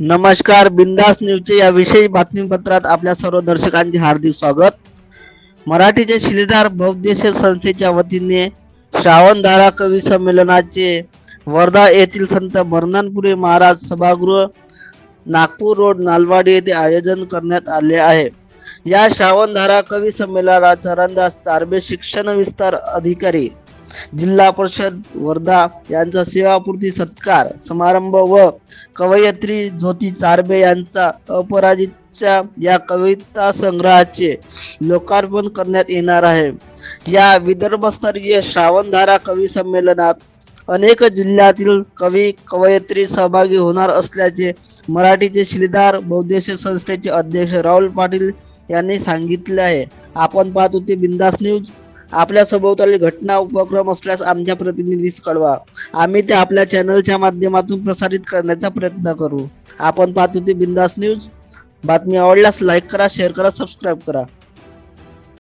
नमस्कार बिंदास न्यूजच्या या विशेष बातमीपत्रात आपल्या सर्व दर्शकांचे हार्दिक स्वागत. मराठीचे शिलेदार बहुद्देशीय संस्थेच्या वतीने श्रावणधारा कवी संमेलनाचे वर्धा येथील संत बर्नानपुरे महाराज सभागृह नागपूर रोड नालवाडी येथे आयोजन करण्यात आले आहे. या श्रावणधारा कवी संमेलनाचा चरणदास चारबे शिक्षण विस्तार अधिकारी जिल्हा परिषद वर्धा यांचा सेवापूर्ती सत्कार समारंभ व कवयित्री ज्योती चारबे यांचा अपराजितच्या या कविता संग्रहाचे लोकार्पण करण्यात येणार आहे. या विदर्भस्तरीय श्रावणधारा कवी संमेलनात अनेक जिल्ह्यातील कवी कवयित्री सहभागी होणार असल्याचे मराठीचे शिलेदार बहुद्देशीय संस्थेचे अध्यक्ष राहुल पाटील यांनी सांगितले आहे. आपण पाहत होते बिंदास न्यूज. आपल्या सभोवताली घटना उपक्रम असल्यास आमच्या प्रतिनिधीस कळवा. आम्ही ते आपल्या चॅनलच्या माध्यमातून प्रसारित करण्याचा प्रयत्न करू. आपण पाहतो ते बिंदास न्यूज. बातमी आवडल्यास लाईक करा शेअर करा सबस्क्राईब करा.